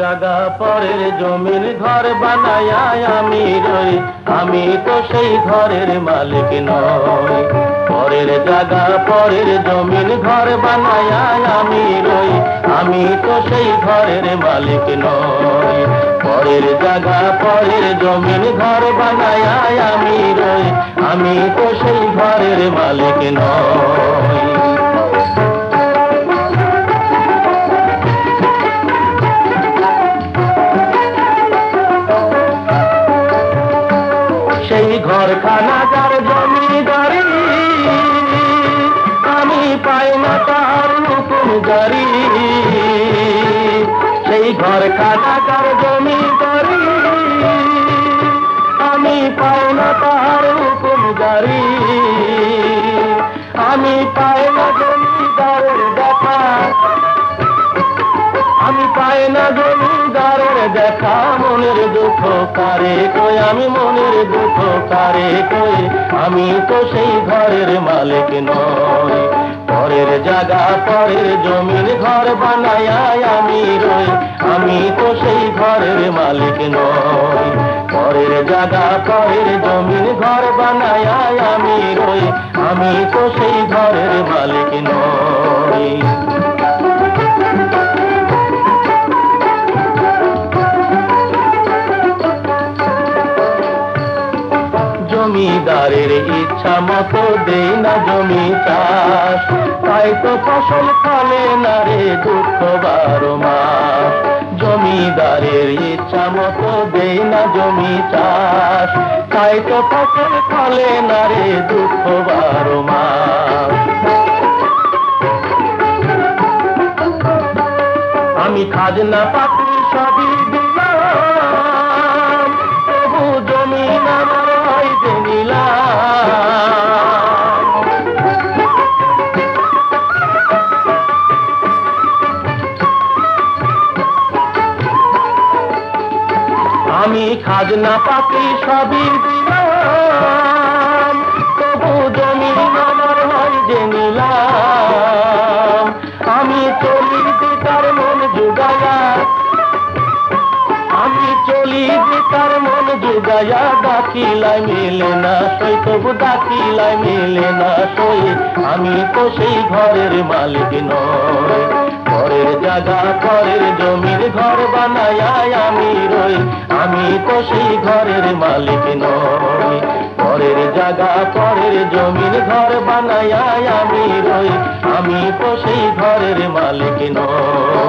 জায়গা পরের জমির ঘর বানায় আমি রই। আমি তো সেই ঘরের মালিক নই। পরের জায়গা পরের জমিন ঘর বানায়া আমি রই। আমি তো সেই ঘরের মালিক নই। পরের জায়গা পরের জমিন ঘর বানায়া আমি রই। আমি তো সেই ঘরের মালিক নই। সেই ঘরখানা যার জমিদারি আমি পাই না তার হুকুম জারি। আমি পাই না জমিদারের দেখা আমি পাই না জমিদারের দেখা মনের দুঃখ কারে কই আমি মনের দুঃখ কারে কই আমি তো সেই ঘরের মালিক নই। পরের জায়গা, পরের জমির ঘর বানায়া আমি পরের জায়গা জমির ঘর বানায়া আমি রই। আমি তো সেই ঘরের মালিক নই। জমিদারের ইচ্ছা মতো দেই না জমি চাষ। তাই তো ফসল ফলে না রে দুঃখ বারো জমি চাষ। তাই তো ফসল ফলে না রে দুঃখ বারো আমি খাজনা পাতি সবই আমি খাজনা পাতি সবই দিলাম। তবু জমিন আমার হয় যে নিলাম। আমি চলি তার মন জুগায়া। আমি চলি তার মন জুগায়া। ডাকিলাই মেলে না সই, তবু ডাকিলাই মেলে না সই। আমি তো সেই ঘরের মালিক জায়গা ঘরের আমি তো সেই ঘরের মালিক নই। ঘরের জায়গা পরের জমির ঘর বানাই আমি রই। আমি তো সেই ঘরের মালিক নই।